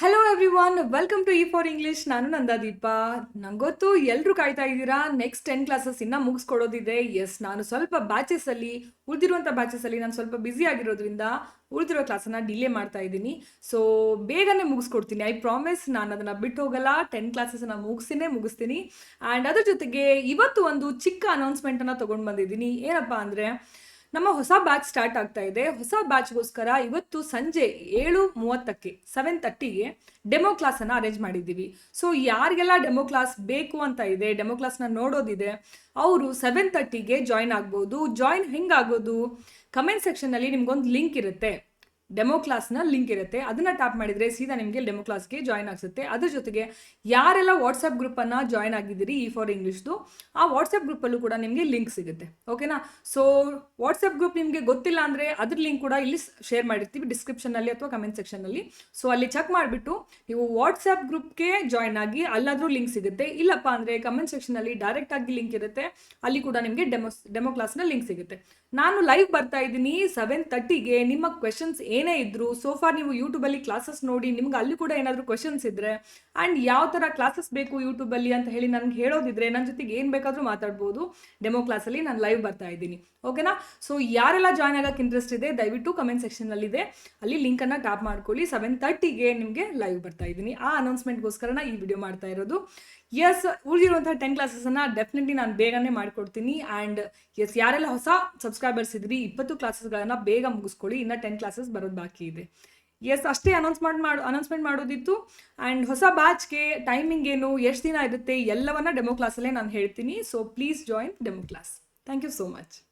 Hello everyone welcome to E for English ನಾನು ನಂದಾದೀಪ ನಂಗೊತ್ತು ಎಲ್ಲರೂ ಕಾಯ್ತಾ ಇದ್ದೀರಾ? ನೆಕ್ಸ್ಟ್ ಟೆನ್ ಕ್ಲಾಸಸ್ ಇನ್ನೂ ಮುಗಿಸ್ಕೊಡೋದಿದೆ. ಎಸ್ ನಾನು ಸ್ವಲ್ಪ ಬ್ಯಾಚಸಲ್ಲಿ ಉಳಿದಿರುವಂಥ ಬ್ಯಾಚಸಲ್ಲಿ ನಾನು ಸ್ವಲ್ಪ ಬ್ಯುಸಿ ಆಗಿರೋದ್ರಿಂದ ಉಳಿದಿರೋ ಕ್ಲಾಸನ್ನು ಡಿಲೇ ಮಾಡ್ತಾ ಇದ್ದೀನಿ. ಸೊ ಬೇಗನೆ ಮುಗಿಸ್ಕೊಡ್ತೀನಿ. ಐ ಪ್ರಾಮಿಸ್ ನಾನು ಅದನ್ನು ಬಿಟ್ಟು ಹೋಗಲ್ಲ. ಟೆನ್ ಕ್ಲಾಸಸನ್ನು ಮುಗಿಸ್ತೀನೇ ಮುಗಿಸ್ತೀನಿ. ಆ್ಯಂಡ್ ಅದ್ರ ಜೊತೆಗೆ ಇವತ್ತು ಒಂದು ಚಿಕ್ಕ ಅನೌನ್ಸ್ಮೆಂಟನ್ನು ತೊಗೊಂಡು ಬಂದಿದ್ದೀನಿ. ಏನಪ್ಪ ಅಂದರೆ ನಮ್ಮ ಹೊಸ ಬ್ಯಾಚ್ ಸ್ಟಾರ್ಟ್ ಆಗ್ತಾ ಇದೆ. ಹೊಸ ಬ್ಯಾಚ್ಗೋಸ್ಕರ ಇವತ್ತು ಸಂಜೆ ಏಳು ಮೂವತ್ತಕ್ಕೆ ಸೆವೆನ್ ತರ್ಟಿಗೆ ಡೆಮೋ ಕ್ಲಾಸನ್ನು ಅರೇಂಜ್ ಮಾಡಿದ್ದೀವಿ. ಸೊ ಯಾರಿಗೆಲ್ಲ ಡೆಮೋ ಕ್ಲಾಸ್ ಬೇಕು ಅಂತ ಇದೆ ಡೆಮೋ ಕ್ಲಾಸ್ನ ನೋಡೋದಿದೆ, ಅವರು ಸೆವೆನ್ ತರ್ಟಿಗೆ ಜಾಯ್ನ್ ಆಗ್ಬೋದು. ಜಾಯ್ನ್ ಹೆಂಗಾಗೋದು ಕಮೆಂಟ್ ಸೆಕ್ಷನಲ್ಲಿ ನಿಮ್ಗೊಂದು ಲಿಂಕ್ ಇರುತ್ತೆ. ಡೆಮೋ ಕ್ಲಾಸ್ನ ಲಿಂಕ್ ಇರುತ್ತೆ. ಅದನ್ನ ಟ್ಯಾಪ್ ಮಾಡಿದರೆ ಸೀದಾ ನಿಮಗೆ ಡೆಮೋ ಕ್ಲಾಸ್ಗೆ ಜಾಯ್ನ್ ಆಗಿಸುತ್ತೆ. ಅದ್ರ ಜೊತೆಗೆ ಯಾರೆಲ್ಲ ವಾಟ್ಸಪ್ ಗ್ರೂಪನ್ನು ಜಾಯ್ನ್ ಆಗಿದ್ದೀರಿ ಈ ಫಾರ್ ಇಂಗ್ಲೀಷ್ದು ಆ ವಾಟ್ಸಪ್ ಗ್ರೂಪಲ್ಲೂ ಕೂಡ ನಿಮಗೆ ಲಿಂಕ್ ಸಿಗುತ್ತೆ. ಓಕೆನಾ ಸೊ ವಾಟ್ಸಪ್ ಗ್ರೂಪ್ ನಿಮಗೆ ಗೊತ್ತಿಲ್ಲ ಅಂದರೆ ಅದ್ರ ಲಿಂಕ್ ಕೂಡ ಇಲ್ಲಿ ಶೇರ್ ಮಾಡಿರ್ತೀವಿ ಡಿಸ್ಕ್ರಿಪ್ಷನಲ್ಲಿ ಅಥವಾ ಕಮೆಂಟ್ ಸೆಕ್ಷನಲ್ಲಿ ಸೊ ಅಲ್ಲಿ ಚೆಕ್ ಮಾಡಿಬಿಟ್ಟು ನೀವು ವಾಟ್ಸಪ್ ಗ್ರೂಪ್ಗೆ ಜಾಯ್ನ್ ಆಗಿ ಅಲ್ಲಾದರೂ ಲಿಂಕ್ ಸಿಗುತ್ತೆ. ಇಲ್ಲಪ್ಪ ಅಂದರೆ ಕಮೆಂಟ್ ಸೆಕ್ಷನಲ್ಲಿ ಡೈರೆಕ್ಟ್ ಆಗಿ ಲಿಂಕ್ ಇರುತ್ತೆ. ಅಲ್ಲಿ ಕೂಡ ನಿಮಗೆ ಡೆಮೋ ಡೆಮೋ ಕ್ಲಾಸ್ನ ಲಿಂಕ್ ಸಿಗುತ್ತೆ. ನಾನು ಲೈವ್ ಬರ್ತಾ ಇದ್ದೀನಿ ಸೆವೆನ್ ತರ್ಟಿಗೆ ನಿಮ್ಮ ಕ್ವೆಶನ್ಸ್ ಏನೇ ಇದ್ರು ಸೋಫಾರ್ ನೀವು ಯೂಟ್ಯೂಬಲ್ಲಿ ಕ್ಲಾಸಸ್ ನೋಡಿ, ನಿಮ್ಗೆ ಅಲ್ಲಿ ಕೂಡ ಏನಾದರೂ ಕ್ವಶನ್ಸ್ ಇದ್ದರೆ ಆ್ಯಂಡ್ ಯಾವ ಥರ ಕ್ಲಾಸಸ್ ಬೇಕು ಯೂಟ್ಯೂಬಲ್ಲಿ ಅಂತ ಹೇಳಿ ನನಗೆ ಹೇಳೋದಿದ್ರೆ ನನ್ನ ಜೊತೆಗೆ ಏನು ಬೇಕಾದರೂ ಮಾತಾಡ್ಬೋದು. ಡೆಮೋ ಕ್ಲಾಸಲ್ಲಿ ನಾನು ಲೈವ್ ಬರ್ತಾ ಇದ್ದೀನಿ. ಓಕೆನಾ ಸೊ ಯಾರೆಲ್ಲ ಜಾಯ್ನ್ ಆಗೋಕ್ಕೆ ಇಂಟ್ರೆಸ್ಟ್ ಇದೆ, ದಯವಿಟ್ಟು ಕಮೆಂಟ್ ಸೆಕ್ಷನಲ್ಲಿದೆ ಅಲ್ಲಿ ಲಿಂಕನ್ನು ಟ್ಯಾಪ್ ಮಾಡ್ಕೊಳ್ಳಿ. ಸೆವೆನ್ ತರ್ಟಿಗೆ ನಿಮಗೆ ಲೈವ್ ಬರ್ತಾ ಇದ್ದೀನಿ. ಆ ಅನೌನ್ಸ್ಮೆಂಟ್ಗೋಸ್ಕರ ನಾನು ಈ ವಿಡಿಯೋ ಮಾಡ್ತಾ ಇರೋದು. ಎಸ್ ಉಳಿದಿರುವಂತಹ ಟೆನ್ ಕ್ಲಾಸಸ್ಸನ್ನು ಡೆಫಿನೆಟ್ಲಿ ನಾನು ಬೇಗನೆ ಮಾಡಿಕೊಡ್ತೀನಿ. ಆ್ಯಂಡ್ ಎಸ್ ಯಾರೆಲ್ಲ ಹೊಸ ಸಬ್ಸ್ಕ್ರೈಬರ್ಸ್ ಇದ್ರಿ, ಇಪ್ಪತ್ತು ಕ್ಲಾಸಸ್ಗಳನ್ನು ಬೇಗ ಮುಗಿಸ್ಕೊಳ್ಳಿ. ಇನ್ನು ಟೆನ್ ಕ್ಲಾಸಸ್ ಬರೋದು ಬಾಕಿ ಇದೆ. ಎಸ್ ಅಷ್ಟೇ ಅನೌನ್ಸ್ಮೆಂಟ್ ಮಾಡು ಅನೌನ್ಸ್ಮೆಂಟ್ ಮಾಡೋದಿತ್ತು. ಆ್ಯಂಡ್ ಹೊಸ ಬ್ಯಾಚ್ಗೆ ಟೈಮಿಂಗ್ ಏನು, ಎಷ್ಟು ದಿನ ಇರುತ್ತೆ, ಎಲ್ಲವನ್ನ ಡೆಮೋ ಕ್ಲಾಸಲ್ಲೇ ನಾನು ಹೇಳ್ತೀನಿ. So please join demo class thank you so much